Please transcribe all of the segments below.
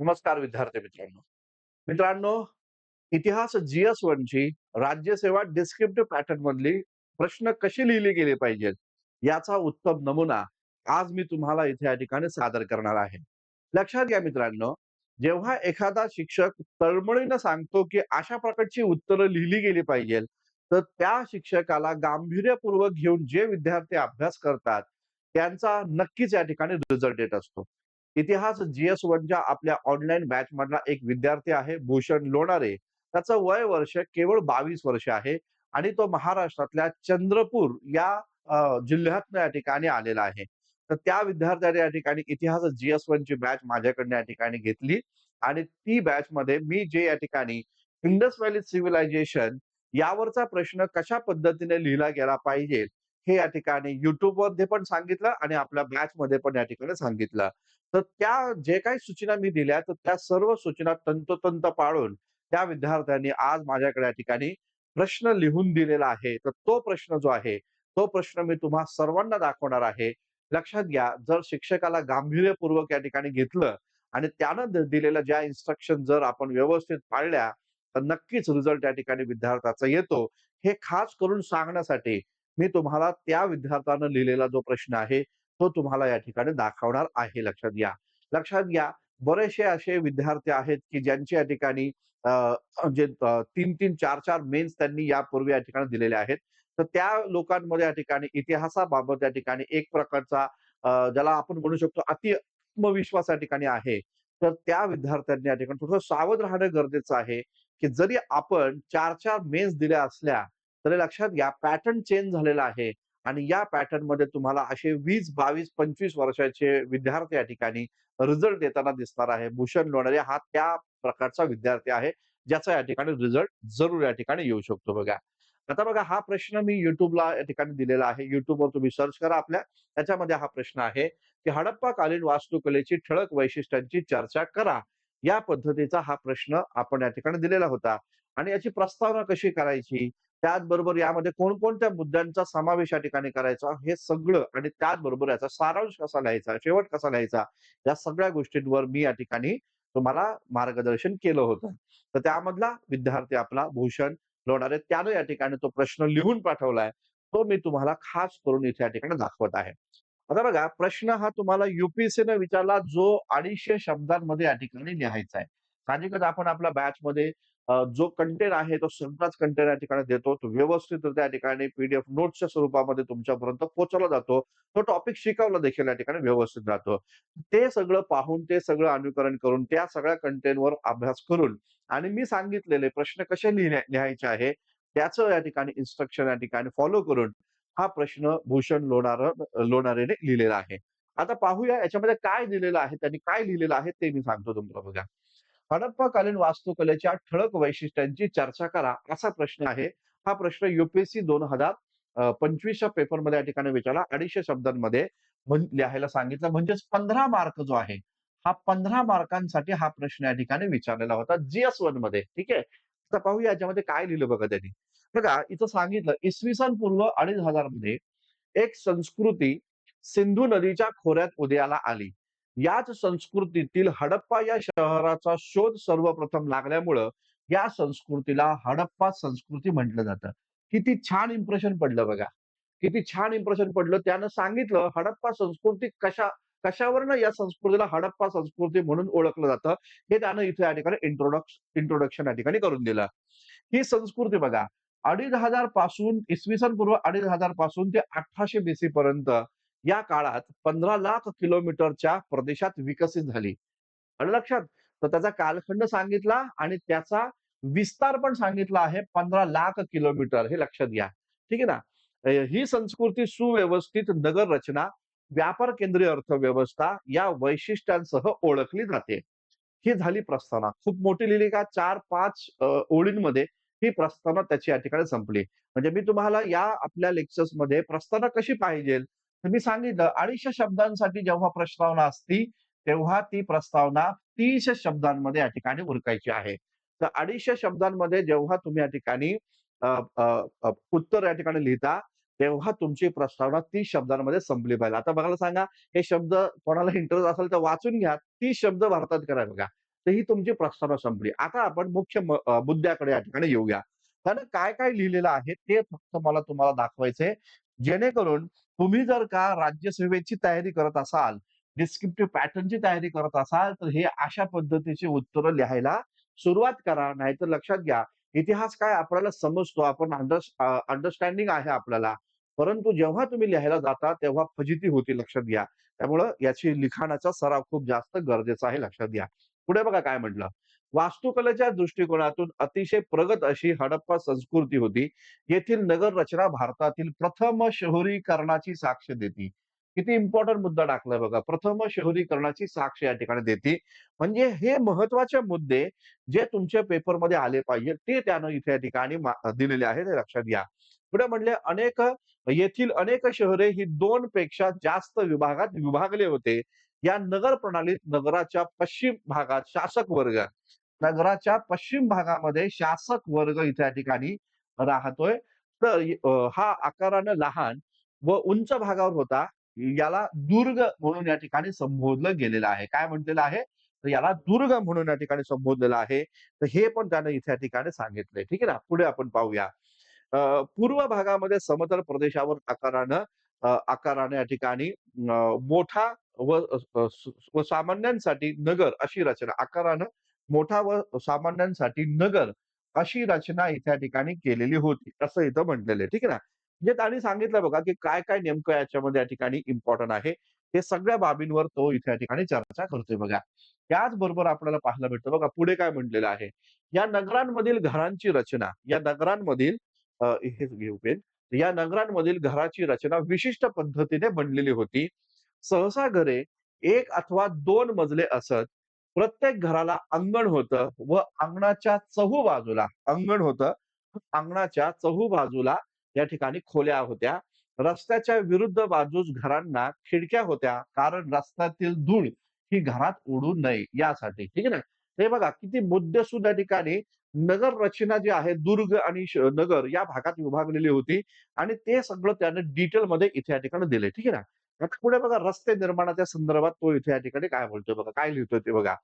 नमस्कार विद्यार्थी मित्रांनो. मित्रांनो इतिहास जीएस वन ची राज्यसेवा डिस्क्रिप्टिव्ह पॅटर्न मधली प्रश्न कशी लिहिली गेली पाहिजे? याचा उत्तम नमुना आज मी तुम्हाला इथे या ठिकाणी सादर करणार आहे. लक्षात घ्या मित्रांनो जेव्हा एखादा शिक्षक तळमळीनं सांगतो की अशा प्रकारची उत्तरं लिहिली गेली पाहिजे तर त्या शिक्षकाला गांभीर्यपूर्वक घेऊन जे विद्यार्थी अभ्यास करतात त्यांचा नक्कीच या ठिकाणी रिझल्ट येत असतो. इतिहास जीएस वनच्या आपल्या ऑनलाईन बॅच मधला एक विद्यार्थी आहे भूषण लोणारे. त्याचं वय वर्ष केवळ बावीस वर्ष आहे आणि तो महाराष्ट्रातल्या चंद्रपूर या जिल्ह्यात जिल्ह्यातनं या ठिकाणी आलेला आहे. तर त्या विद्यार्थ्याने या ठिकाणी इतिहास जीएस वन ची बॅच माझ्याकडनं या ठिकाणी घेतली आणि ती बॅच मध्ये मी जे या ठिकाणी इंडस व्हॅली सिव्हिलायझेशन यावरचा प्रश्न कशा पद्धतीने लिहिला गेला पाहिजे हे या ठिकाणी युट्यूबमध्ये पण सांगितलं आणि आपल्या बॅच मध्ये पण या ठिकाणी सांगितलं. तर त्या जे काही सूचना मी दिल्या तर त्या सर्व सूचना तंतोतंत पाळून त्या विद्यार्थ्यांनी आज माझ्याकडे या ठिकाणी प्रश्न लिहून दिलेला आहे. तर तो प्रश्न जो आहे तो प्रश्न मी तुम्हा सर्वांना दाखवणार आहे. लक्षात घ्या जर शिक्षकाला गांभीर्यपूर्वक या ठिकाणी घेतलं आणि त्यानं दिलेल्या ज्या इन्स्ट्रक्शन जर आपण व्यवस्थित पाळल्या तर नक्कीच रिझल्ट या ठिकाणी विद्यार्थ्याचा येतो. हे खास करून सांगण्यासाठी मी तुम्हाला त्या विद्यार्थ्यानं लिहिलेला जो प्रश्न आहे तो तुम्हाला या ठिकाणी दाखवणार आहे. लक्षात घ्या. लक्षात घ्या. बरेचसे असे विद्यार्थी आहेत की ज्यांच्या या ठिकाणी जे म्हणजे, तीन तीन चार चार मेन्स त्यांनी यापूर्वी या ठिकाणी दिलेले आहेत. तर त्या लोकांमध्ये या ठिकाणी इतिहासाबाबत या ठिकाणी एक प्रकारचा ज्याला आपण म्हणू शकतो अति आत्मविश्वास या ठिकाणी आहे. तर त्या विद्यार्थ्यांनी या ठिकाणी थोडं सावध राहणं गरजेचं आहे की जरी आपण चार चार मेन्स दिल्या असल्या तरी लक्षात घ्या. पॅटर्न चेंज झालेला आहे. आणि या पॅटर्नमध्ये तुम्हाला असे वीस बावीस पंचवीस वर्षाचे विद्यार्थी या ठिकाणी रिझल्ट देताना दिसणार आहे. भूषण लोणारे हा त्या प्रकारचा विद्यार्थी आहे ज्याचा या ठिकाणी रिझल्ट जरूर या ठिकाणी येऊ शकतो बघा. आता बघा हा प्रश्न मी युट्यूबला या ठिकाणी दिलेला आहे. युट्यूबवर तुम्ही सर्च करा आपल्या. त्याच्यामध्ये हा प्रश्न आहे की हडप्पाकालीन वास्तुकलेची ठळक वैशिष्ट्यांची चर्चा करा. या पद्धतीचा हा प्रश्न आपण या ठिकाणी दिलेला होता. आणि याची प्रस्तावना कशी करायची? त्याचबरोबर यामध्ये कोणकोणत्या मुद्द्यांचा समावेश या ठिकाणी करायचा हे सगळं आणि त्याचबरोबर याचा सारांश कसा लिहायचा शेवट कसा लिहायचा या सगळ्या गोष्टींवर मी या ठिकाणी तुम्हाला मार्गदर्शन केलं होतं. तर त्यामधला विद्यार्थी आपला भूषण लोणारे त्यानं या ठिकाणी तो प्रश्न लिहून पाठवलाय. तो मी तुम्हाला खास करून इथे या ठिकाणी दाखवत आहे. आता बघा प्रश्न हा तुम्हाला युपीएससीने विचारला जो अडीचशे शब्दांमध्ये या ठिकाणी लिहायचा आहे. साहजिकच आपण आपल्या बॅच मध्ये जो कंटेंट आहे तो सगळाच कंटेंट या ठिकाणी देतो. तो व्यवस्थित त्या ठिकाणी पीडीएफ नोट्सच्या स्वरूपामध्ये तुमच्यापर्यंत पोहोचवला जातो. तो टॉपिक शिकवला देखील या ठिकाणी व्यवस्थित राहतो ते सगळं पाहून ते सगळं अनुकरण करून त्या सगळ्या कंटेंटवर अभ्यास करून आणि मी सांगितलेले प्रश्न कसे लिहि लिहायचे आहे त्याचं या ठिकाणी इन्स्ट्रक्शन या ठिकाणी फॉलो करून हा प्रश्न भूषण लोणार लोणारेने लिहिलेला आहे. आता पाहूया याच्यामध्ये काय दिलेलं आहे त्यांनी काय लिहिलेलं आहे ते मी सांगतो तुम्हाला बघा. हडप्पाकालीन वास्तुकलेच्या ठळक वैशिष्ट्यांची चर्चा करा. असा प्रश्न आहे. हा प्रश्न युपीएससी दोन हजार पंचवीसच्या पेपरमध्ये या ठिकाणी विचारला. अडीचशे शब्दांमध्ये लिहायला सांगितलं. म्हणजेच पंधरा मार्क जो आहे हा पंधरा मार्कांसाठी हा प्रश्न या ठिकाणी विचारलेला होता जीएस वनमध्ये. ठीक आहे? आता पाहूया याच्यामध्ये काय लिहिलं बघा त्यांनी. बघा इथं सांगितलं इसवी सन पूर्व अडीच हजारमध्ये एक संस्कृती सिंधू नदीच्या खोऱ्यात उदयाला आली. याच संस्कृतीतील हडप्पा या शहराचा शोध सर्वप्रथम लागल्यामुळं या संस्कृतीला हडप्पा संस्कृती म्हटलं जातं. किती छान इम्प्रेशन पडलं बघा. किती छान इम्प्रेशन पडलं. त्यानं सांगितलं हडप्पा संस्कृती कशा कशावरनं या संस्कृतीला हडप्पा संस्कृती म्हणून ओळखलं जातं? हे त्यानं इथे या ठिकाणी इंट्रोडक्श इंट्रोडक्शन या ठिकाणी करून दिलं. ही संस्कृती बघा अडीच हजारपासून इसवी सन पूर्व अडीच हजारपासून ते अठराशे बीसी पर्यंत या काळात पंधरा लाख किलोमीटरच्या प्रदेशात विकसित झाली. आणि लक्षात तर त्याचा कालखंड सांगितला आणि त्याचा विस्तार पण सांगितला आहे पंधरा लाख किलोमीटर हे लक्षात घ्या. ठीक आहे ना? ही संस्कृती सुव्यवस्थित नगर रचना व्यापार केंद्रीय अर्थव्यवस्था या वैशिष्ट्यांसह ओळखली जाते. ही झाली प्रस्तावना खूप मोठी लिहिली का? चार पाच ओळींमध्ये ही प्रस्तावना त्याची या ठिकाणी संपली. म्हणजे मी तुम्हाला या आपल्या लेक्चर्समध्ये प्रस्तावना कशी पाहिजे तर मी सांगितलं अडीचशे शब्दांसाठी जेव्हा प्रस्तावना असती तेव्हा ती प्रस्तावना तीस शब्दांमध्ये या ठिकाणी उरकायची आहे तर अडीचशे शब्दांमध्ये जेव्हा तुम्ही या ठिकाणी उत्तर या ठिकाणी लिहिता तेव्हा तुमची प्रस्तावना तीस शब्दांमध्ये संपली पाहिजे आता बघायला सांगा हे शब्द कोणाला इंटरेस्ट असेल तर वाचून घ्या तीस शब्द भारतात करा बघा तर ही तुमची प्रस्तावना संपली. आता आपण मुख्य मुद्द्याकडे या ठिकाणी येऊया. त्यानं काय-काय लिहिलेलं आहे ते फक्त मला तुम्हाला दाखवायचंय. जेणेकरून तुम्ही जर का राज्यसेवेची तयारी करत असाल, डिस्क्रिप्टिव्ह पॅटर्नची तयारी करत असाल, तर हे अशा पद्धतीची उत्तरं लिहायला सुरुवात करा. नाहीतर लक्षात घ्या, इतिहास काय आपल्याला समजतो, आपण अंडर अंडरस्टँडिंग आहे आपल्याला. परंतु जेव्हा तुम्ही लिहायला जाता, तेव्हा फजिती होती लक्षात घ्या. त्यामुळं याची लिखाणाचा सराव खूप जास्त गरजेचा आहे लक्षात घ्या. पुढे बघा काय म्हटलं. वास्तुकलेच्या दृष्टिकोनातून अतिशय प्रगत अशी हडप्पा संस्कृती होती. येथील नगर रचना भारतातील प्रथम शहरीकरणाची साक्ष देते. किती इम्पॉर्टंट मुद्दा टाकलाय बघा. प्रथम शहरीकरणाची साक्ष या ठिकाणी देते. म्हणजे हे महत्त्वाचे मुद्दे जे तुमच्या पेपरमध्ये आले पाहिजे, ते त्यानं इथे या ठिकाणी दिलेले आहेत ते लक्षात घ्या. पुढे म्हणले अनेक येथील अनेक शहरे ही दोन पेक्षा जास्त विभागात विभागले होते. या नगर प्रणालीत नगराच्या पश्चिम भागात शासक वर्ग, नगराच्या पश्चिम भागामध्ये शासक वर्ग इथे या ठिकाणी राहतोय. तर हा आकारानं लहान व उंच भागावर होता. याला दुर्ग म्हणून या ठिकाणी संबोधलं गेलेलं आहे. काय म्हटलेलं आहे? तर याला दुर्ग म्हणून या ठिकाणी संबोधलेलं आहे. तर हे पण त्यानं इथे या ठिकाणी सांगितलंय. ठीक आहे ना? पुढे आपण पाहूया. पूर्व भागामध्ये समतल प्रदेशावर आकारानं आकाराने या ठिकाणी मोठा व व सामान्यांसाठी नगर अशी रचना आकारानं मोठा व सामान्यांसाठी नगर अशी रचना इथे या ठिकाणी केलेली होती. असं इथं म्हटलेलं आहे. ठीक आहे ना? म्हणजे त्यांनी सांगितलं बघा, की काय-काय नेमकं याच्यामध्ये या ठिकाणी इम्पॉर्टंट आहे. हे सगळ्या बाबींवर तो इथे या ठिकाणी चर्चा करतोय बघा. त्याचबरोबर आपल्याला पाहायला भेटतं बघा पुढे काय म्हटलेलं आहे. या नगरांमधील घरांची रचना, या नगरांमधील हे हेच घेऊ पेन. या नगरांमधील घराची रचना विशिष्ट पद्धतीने बनलेली होती. सहसा घरे एक अथवा दोन मजले असत. प्रत्येक घराला अंगण होतं व अंगणाच्या चहूबाजूला अंगण होतं. अंगणाच्या चहूबाजूला या ठिकाणी खोल्या होत्या. रस्त्याच्या विरुद्ध बाजूस घरांना खिडक्या होत्या. कारण रस्त्यातील धूळ ही घरात उडू नये यासाठी. ठीक आहे ना? हे बघा किती मुद्देसूद या ठिकाणी नगर रचना जी आहे दुर्ग आणि श नगर या भागात विभागलेली होती आणि ते सगळं त्याने डिटेलमध्ये इथे या ठिकाणी दिले ठीक आहे ना? आता पुढे बघा रस्ते निर्माणाच्या संदर्भात तो इथे या ठिकाणी काय बोलतोय बघा. काय लिहितोय ते बघा.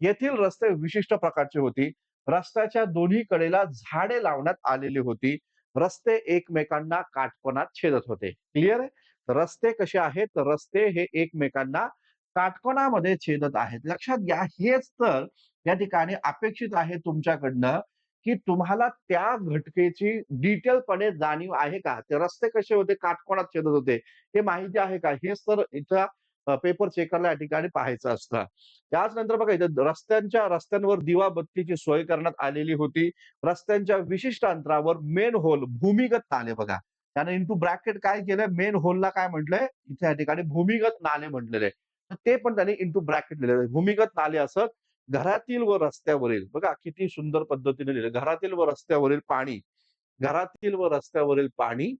येथील रस्ते विशिष्ट प्रकारची होती. रस्त्याच्या दोन्ही कडेला झाडे लावण्यात आलेली होती. रस्ते एकमेकांना काटकोनात छेदत होते. क्लिअर आहे? रस्ते कसे आहेत? रस्ते हे एकमेकांना काटकोणामध्ये छेदत आहेत. लक्षात घ्या हेच तर या ठिकाणी अपेक्षित आहे तुमच्याकडनं, की तुम्हाला त्या घटकेची डिटेलपणे जाणीव आहे का? ते रस्ते कसे होते? काटकोणात छेदत होते. हे माहिती आहे का? हेच तर इथं पेपर चेकरला या ठिकाणी पाहायचं असतं. त्याचनंतर बघा इथं रस्त्यांच्या रस्त्यांवर दिवा बत्तीची सोय करण्यात आलेली होती. रस्त्यांच्या विशिष्ट अंतरावर मेन होल भूमिगत नाले बघा. त्याने इंटू ब्रॅकेट काय केलंय? मेन होलला काय म्हटलंय? इथे या ठिकाणी भूमिगत नाले म्हटलेले आहे. ते पण त्याने इंटू ब्रॅकेट लिहिलेलं आहे. भूमिगत नाले असत. घरातील व रस्त्यावरील बघा किती सुंदर पद्धतीने लिहिलं. घरातील व रस्त्यावरील पाणी, घरातील व रस्त्यावरील पाणी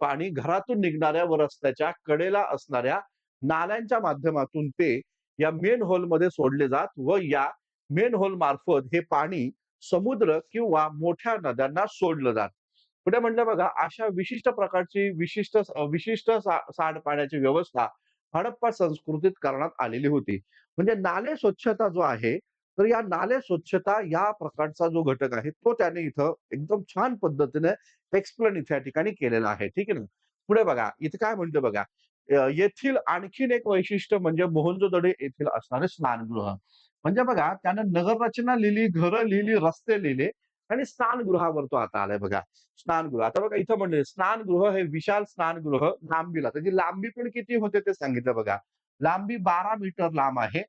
पाणी घरातून निघणाऱ्या व रस्त्याच्या कडेला असणाऱ्या नाल्यांच्या माध्यमातून ते या मेन होलमध्ये सोडले जात व या मेन होल मार्फत हे पाणी समुद्र किंवा मोठ्या नद्यांना सोडलं जात. पुढे म्हटलं बघा अशा विशिष्ट प्रकारची विशिष्ट विशिष्ट सांडपाण्याची व्यवस्था हडप्पा संस्कृतीत करण्यात आलेली होती. म्हणजे नाले स्वच्छता जो आहे, तर या नाले स्वच्छता या प्रकारचा जो घटक आहे, तो त्याने इथं एकदम छान पद्धतीने एक्सप्लेन इथे या ठिकाणी केलेला आहे. ठीक आहे ना? पुढे बघा, इथे काय म्हणतो बघा. येथील आणखीन एक वैशिष्ट्य म्हणजे मोहनजोदडे येथील असणारे स्नानगृह. म्हणजे बघा त्यानं नगररचना लिहिली, घरं लिहिली, रस्ते लिहिले आणि स्नानगृहावर तो आता आलाय बघा. स्नानगृह. आता बघा इथं म्हणले स्नानगृह हे विशाल स्नानगृह लांबीला त्याची लांबी पण किती होते ते सांगितलं बघा. लांबी 12 मीटर लांब आहे.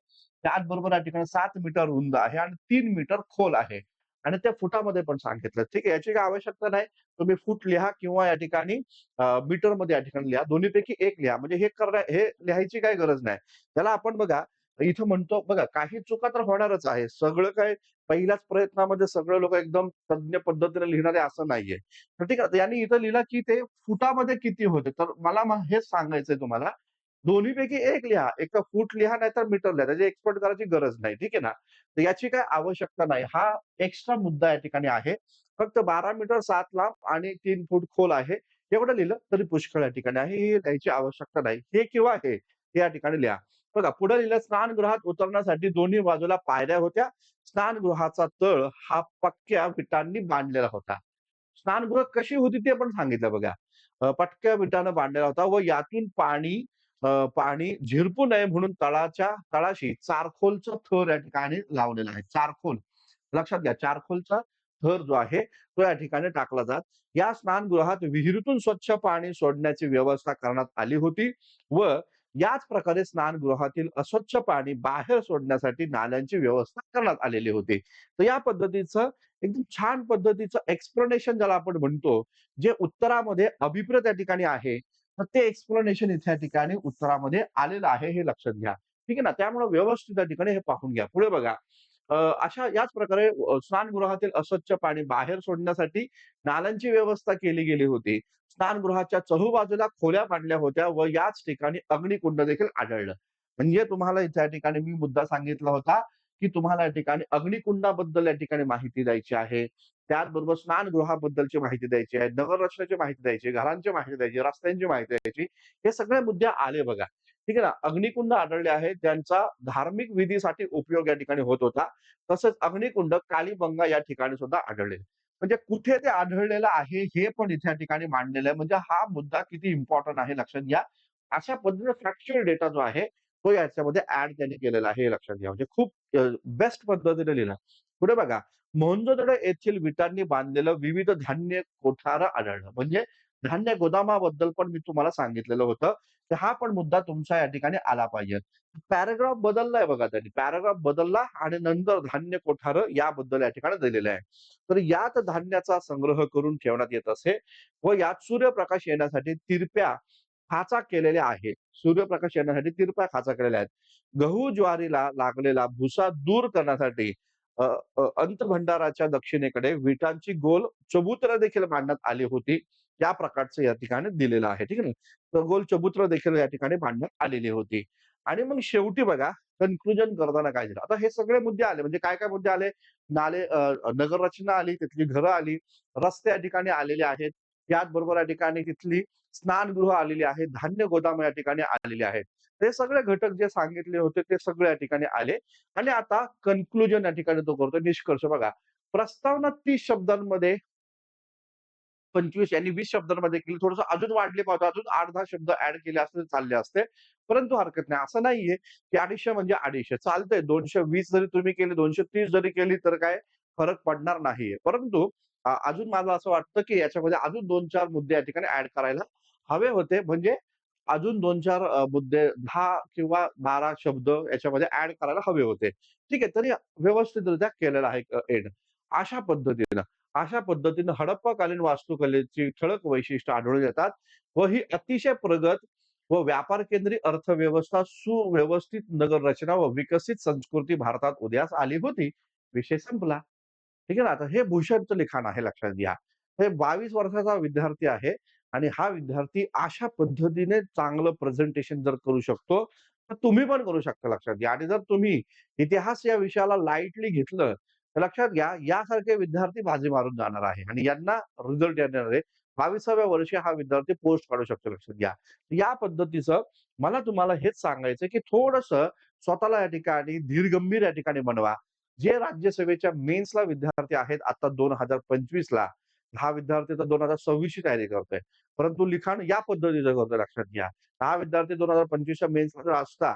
त्याचबरोबर या ठिकाणी सात मीटर रुंद आहे आणि तीन मीटर खोल आहे. आणि त्या फुटामध्ये पण सांगितलं. ठीक आहे. याची काही आवश्यकता नाही. तुम्ही फूट लिहा किंवा या ठिकाणी मीटरमध्ये या ठिकाणी लिहा. दोन्हीपैकी एक लिहा. म्हणजे हे करण्या हे लिहायची काही गरज नाही. त्याला आपण बघा इथं म्हणतो बघा काही चुका तर होणारच आहे. सगळं काय पहिल्याच प्रयत्नामध्ये सगळे लोक एकदम तज्ञ पद्धतीने लिहिणारे असं नाहीये. तर ठीक आहे. यांनी इथं लिहिलं की ते फुटामध्ये किती होते. तर मला मग हेच सांगायचंय तुम्हाला. दोन्हीपैकी एक लिहा. एक फूट लिहा नाहीतर मीटर लिहा. त्याची एक्सपर्ट करायची गरज नाही. ठीक आहे ना? तर याची काय आवश्यकता नाही. हा एक्स्ट्रा मुद्दा या ठिकाणी आहे. फक्त 12 मीटर सात लांब आणि तीन फूट खोल आहे. एवढं लिहिलं तरी पुष्कळ या ठिकाणी आहे. हे लिहायची आवश्यकता नाही. हे किंवा हे या ठिकाणी लिहा. बघा पुढे लिहिलं स्नानगृहात उतरण्यासाठी दोन्ही बाजूला पायऱ्या होत्या. स्नानगृहाचा तळ हा पक्क्या विटांनी बांधलेला होता. स्नानगृह कशी होती ते पण सांगितलं बघा. पटक्या विटानं बांधलेला होता व यातून पाणी पाणी झिरपू नये म्हणून तळाच्या तळाशी चारखोलचं थर या ठिकाणी लावलेलं आहे. चारखोल लक्षात घ्या चारखोलचा थर जो आहे तो या ठिकाणी टाकला जात. या स्नानगृहात विहिरीतून स्वच्छ पाणी सोडण्याची व्यवस्था करण्यात आली होती व याच प्रकारे स्नानगृहातील अस्वच्छ पाणी बाहेर सोडण्यासाठी नाल्यांची व्यवस्था करण्यात आलेली होती. तर या पद्धतीचं एकदम छान पद्धतीचं एक्सप्लेनेशन ज्याला आपण म्हणतो, जे उत्तरामध्ये अभिप्रेत त्या ठिकाणी आहे, तर ते एक्सप्लेनेशन इथल्या या ठिकाणी उत्तरामध्ये आलेलं आहे हे लक्षात घ्या. ठीक आहे ना. त्यामुळे व्यवस्थित त्या ठिकाणी हे पाहून घ्या. पुढे बघा. अशा याच प्रकारे स्नानगृहातील अस्वच्छ पाणी बाहेर सोडण्यासाठी नाल्यांची व्यवस्था केली गेली होती. स्नानगृहाच्या चहूबाजूला खोल्या पाडल्या होत्या व याच ठिकाणी अग्निकुंड देखील आढळलं. म्हणजे तुम्हाला त्या या ठिकाणी मी मुद्दा सांगितला होता, की तुम्हाला या ठिकाणी अग्निकुंडाबद्दल या ठिकाणी माहिती द्यायची आहे. त्याचबरोबर स्नानगृहाबद्दलची माहिती द्यायची आहे, नगररचनेची माहिती द्यायची, घरांची माहिती द्यायची, रस्त्यांची माहिती द्यायची. हे सगळे मुद्दे आले बघा. ठीक आहे ना. अग्निकुंड आढळले आहेत, ज्यांचा धार्मिक विधीसाठी उपयोग या ठिकाणी होत होता. तसंच अग्निकुंड कालीबंगा या ठिकाणी सुद्धा आढळले. म्हणजे कुठे ते आढळलेलं आहे, हे पण इथे या ठिकाणी मांडलेलं आहे. म्हणजे हा मुद्दा किती इम्पॉर्टंट आहे लक्षात घ्या. अशा पद्धतीने फॅक्च्युअल डेटा जो आहे, तो याच्यामध्ये ऍड त्यांनी केलेला आहे हे लक्षात घ्या. म्हणजे खूप बेस्ट पद्धतीने लिहिला पुढे बघा. मोहनजोदडो येथील विटांनी बांधलेलं विविध धान्य कोठार आढळलं. म्हणजे धान्य गोदामाबद्दल पण मी तुम्हाला सांगितलेलं होतं. तर हा पण मुद्दा तुमचा या ठिकाणी आला पाहिजे. पॅराग्राफ बदललाय बघा त्यांनी. पॅराग्राफ बदलला आणि नंतर धान्य कोठार याबद्दल या ठिकाणी दिलेलं आहे. तर यात धान्याचा संग्रह करून ठेवण्यात येत असे व यात सूर्यप्रकाश येण्यासाठी तिरप्या खाचा केलेल्या आहेत. सूर्यप्रकाश येण्यासाठी तिरप्या खाचा केलेल्या आहेत. गहू ज्वारीला लागलेला भुसा दूर करण्यासाठी अंतभंडाराच्या दक्षिणेकडे विटांची गोल चबुतरा देखील मांडण्यात आली होती. त्या प्रकारचं या ठिकाणी दिलेलं आहे. ठीक आहे ना. तर गोल देखील या ठिकाणी मांडण्यात आलेली होती. आणि मग शेवटी बघा कन्क्लुजन करताना काय झालं. आता हे सगळे मुद्दे आले. म्हणजे काय-काय मुद्दे आले? नाले नगररचना आली, तिथली घरं आली, रस्ते या ठिकाणी आलेले आहेत. त्याचबरोबर या ठिकाणी तिथली स्नानगृह आलेली आहेत, धान्य गोदाम या ठिकाणी आलेले आहेत. ते सगळे घटक जे सांगितले होते ते सगळे या ठिकाणी आले आणि आता कन्क्लुजन या ठिकाणी तो करतो निष्कर्ष बघा. प्रस्तावना तीस शब्दांमध्ये 25 यांनी वीस शब्दांमध्ये केली. थोडंसं अजून वाढले पाहतो अजून आठ दहा शब्द ऍड केले असते चालले असते. परंतु हरकत नाही. असं नाहीये, की 250 म्हणजे 250 चालतंय. 220 जरी तुम्ही केले दोनशे तीस जरी केली तर काय फरक पडणार नाहीये. परंतु अजून मला असं वाटतं, की याच्यामध्ये अजून 2-4 मुद्दे या ठिकाणी ऍड करायला हवे होते. म्हणजे अजून दोन चार मुद्दे दहा किंवा 12 शब्द याच्यामध्ये ऍड करायला हवे होते. ठीक आहे. तरी व्यवस्थितरित्या केलेलं आहे एड अशा पद्धतीनं अशा पद्धतीनं हडप्पाकालीन वास्तुकलेची ठळक वैशिष्ट्य आढळून येतात व ही अतिशय प्रगत व व्यापार केंद्री अर्थव्यवस्था, सुव्यवस्थित नगर रचना व विकसित संस्कृती भारतात उदयास आली होती. विषय संपला. ठीक आहे ना. आता हे भूषणचं लिखाण आहे लक्षात घ्या. हे 22 वर्षाचा विद्यार्थी आहे आणि हा विद्यार्थी अशा पद्धतीने चांगलं प्रेझेंटेशन जर करू शकतो, तर तुम्ही पण करू शकता लक्षात घ्या. आणि जर तुम्ही इतिहास या विषयाला लाईटली घेतलं, लक्षात घ्या यासारखे विद्यार्थी बाजी मारून जाणार आहे आणि यांना रिझल्ट येणार आहे. 22व्या वर्षी हा विद्यार्थी पोस्ट काढू शकतो लक्षात घ्या. या पद्धतीचं मला तुम्हाला हेच सांगायचं की थोडस स्वतःला या ठिकाणी धीरगंभीर या ठिकाणी बनवा. जे राज्यसभेच्या मेन्सला विद्यार्थी आहेत आता 2025ला हा विद्यार्थी तर 2026 ची तयारी करतोय. परंतु लिखाण या पद्धतीचं करतोय लक्षात घ्या. हा विद्यार्थी 2025च्या मेन्सला जर असता,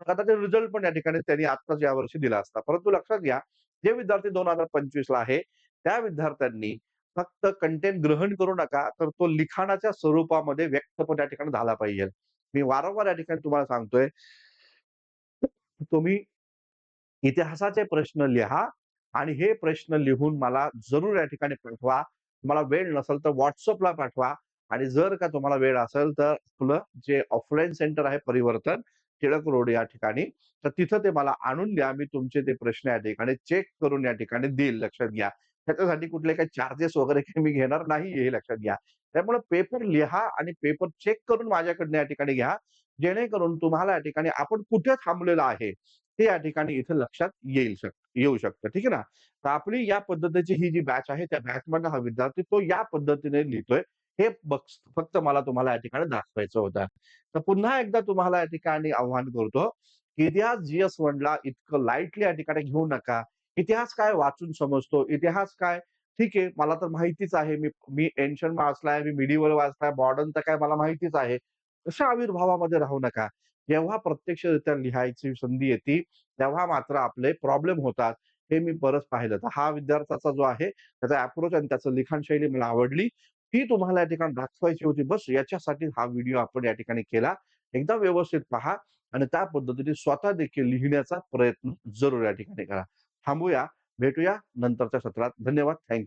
तर कदाचित रिझल्ट पण या ठिकाणी त्यांनी आत्ताच यावर्षी दिला असता. परंतु लक्षात घ्या, जे विद्यार्थी 2025ला आहे, त्या विद्यार्थ्यांनी फक्त कंटेंट ग्रहण करू नका, तर तो लिखाणाच्या स्वरूपामध्ये व्यक्त पण या ठिकाणी झाला पाहिजे. मी वारंवार या ठिकाणी तुम्हाला सांगतोय तुम्ही इतिहासाचे प्रश्न लिहा आणि हे प्रश्न लिहून मला जरूर या ठिकाणी पाठवा. तुम्हाला वेळ नसेल तर व्हॉट्सअपला पाठवा आणि जर का तुम्हाला वेळ असेल तर आपलं जे ऑफलाईन सेंटर आहे परिवर्तन, टिळक रोड या ठिकाणी, तर तिथं ते मला आणून द्या. मी तुमचे ते प्रश्न या ठिकाणी चेक करून या ठिकाणी देईल लक्षात घ्या. त्याच्यासाठी कुठले काही चार्जेस वगैरे काही मी घेणार नाही हे लक्षात घ्या. त्यामुळे पेपर लिहा आणि पेपर चेक करून माझ्याकडनं या ठिकाणी घ्या. जेणेकरून तुम्हाला या ठिकाणी आपण कुठे थांबलेलं आहे, ते या ठिकाणी इथं लक्षात येईल शक येऊ शकतं. ठीक आहे ना. तर आपली या पद्धतीची ही जी बॅच आहे, त्या बॅचमधला हा विद्यार्थी तो या पद्धतीने लिहितोय. हे बघ फक्त मला तुम्हाला या ठिकाणी दाखवायचं होतं. तर पुन्हा एकदा तुम्हाला या ठिकाणी आव्हान करतो, की इतिहास GS1 ला इतकं लाईटली या ठिकाणी घेऊ नका. इतिहास काय वाचून समजतो. इतिहास काय ठीक आहे, मला तर माहितीच आहे. मी मी एन्शन वाचलाय, मी मिडीवर वाचलाय, मॉडर्न तर काय मला माहितीच आहे. अशा आविर्भावामध्ये राहू नका. जेव्हा प्रत्यक्षरित्या लिहायची संधी येते, तेव्हा मात्र आपले प्रॉब्लेम होतात. हे मी बरंच पाहिलं. तर हा विद्यार्थ्याचा जो आहे, त्याचा अप्रोच आणि त्याचं लिखाणशैली मला आवडली. ती तुम्हाला या ठिकाणी दाखवायची होती. बस याच्यासाठी हा व्हिडिओ आपण या ठिकाणी केला. एकदा व्यवस्थित पहा आणि त्या पद्धतीने स्वतः देखील लिहिण्याचा प्रयत्न जरूर या ठिकाणी करा. थांबूया, भेटूया नंतरच्या सत्रात. धन्यवाद. Thank you.